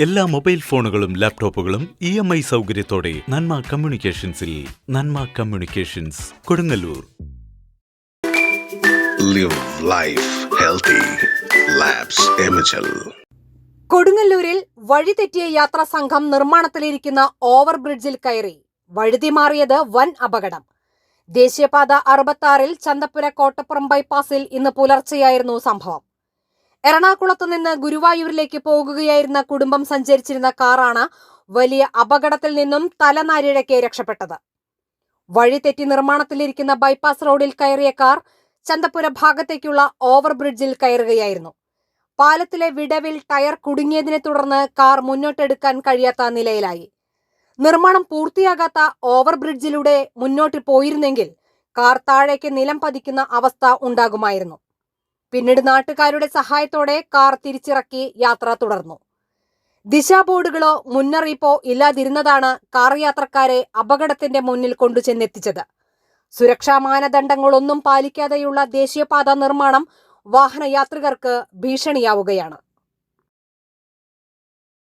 എല്ലാ മൊബൈൽ ഫോണുകളും ലാപ്ടോപ്പുകളും ഇ എം ഐ സൗകര്യത്തോടെ Nanma കമ്മ്യൂണിക്കേഷൻസിൽ Nanma communications Kodungallur. Live life healthy. കൊടുങ്ങല്ലൂരിൽ വഴിതെറ്റിയ യാത്രാ സംഘം നിർമ്മാണത്തിലിരിക്കുന്ന ഓവർ ബ്രിഡ്ജിൽ കയറി. വഴുതി മാറിയത് വൻ അപകടം. ദേശീയപാത അറുപത്തി ആറിൽ ചന്തപ്പുര കോട്ടപ്പുറം ബൈപ്പാസിൽ ഇന്ന് പുലർച്ചെയായിരുന്നു സംഭവം. എറണാകുളത്ത് നിന്ന് ഗുരുവായൂരിലേക്ക് പോകുകയായിരുന്ന കുടുംബം സഞ്ചരിച്ചിരുന്ന കാറാണ് വലിയ അപകടത്തിൽ നിന്നും തലനാരിഴയ്ക്ക് രക്ഷപ്പെട്ടത്. വഴി തെറ്റി നിർമ്മാണത്തിലിരിക്കുന്ന ബൈപ്പാസ് റോഡിൽ കയറിയ കാർ ചന്തപുര ഭാഗത്തേക്കുള്ള ഓവർ ബ്രിഡ്ജിൽ കയറുകയായിരുന്നു. പാലത്തിലെ വിടവിൽ ടയർ കുടുങ്ങിയതിനെ തുടർന്ന് കാർ മുന്നോട്ടെടുക്കാൻ കഴിയാത്ത നിലയിലായി. നിർമ്മാണം പൂർത്തിയാകാത്ത ഓവർ ബ്രിഡ്ജിലൂടെ മുന്നോട്ട് പോയിരുന്നെങ്കിൽ കാർ താഴേക്ക് നിലം പതിക്കുന്ന അവസ്ഥ ഉണ്ടാകുമായിരുന്നു. പിന്നീട് നാട്ടുകാരുടെ സഹായത്തോടെ കാർ തിരിച്ചിറക്കി യാത്ര തുടർന്നു. ദിശാ ബോർഡുകളോ മുന്നറിയിപ്പോ ഇല്ലാതിരുന്നതാണ് കാർ യാത്രക്കാരെ അപകടത്തിന്റെ മുന്നിൽ കൊണ്ടുചെന്നെത്തിച്ചത്. സുരക്ഷാ മാനദണ്ഡങ്ങളൊന്നും പാലിക്കാതെയുള്ള ദേശീയപാത നിർമ്മാണം വാഹനയാത്രികർക്ക് ഭീഷണിയാവുകയാണ്.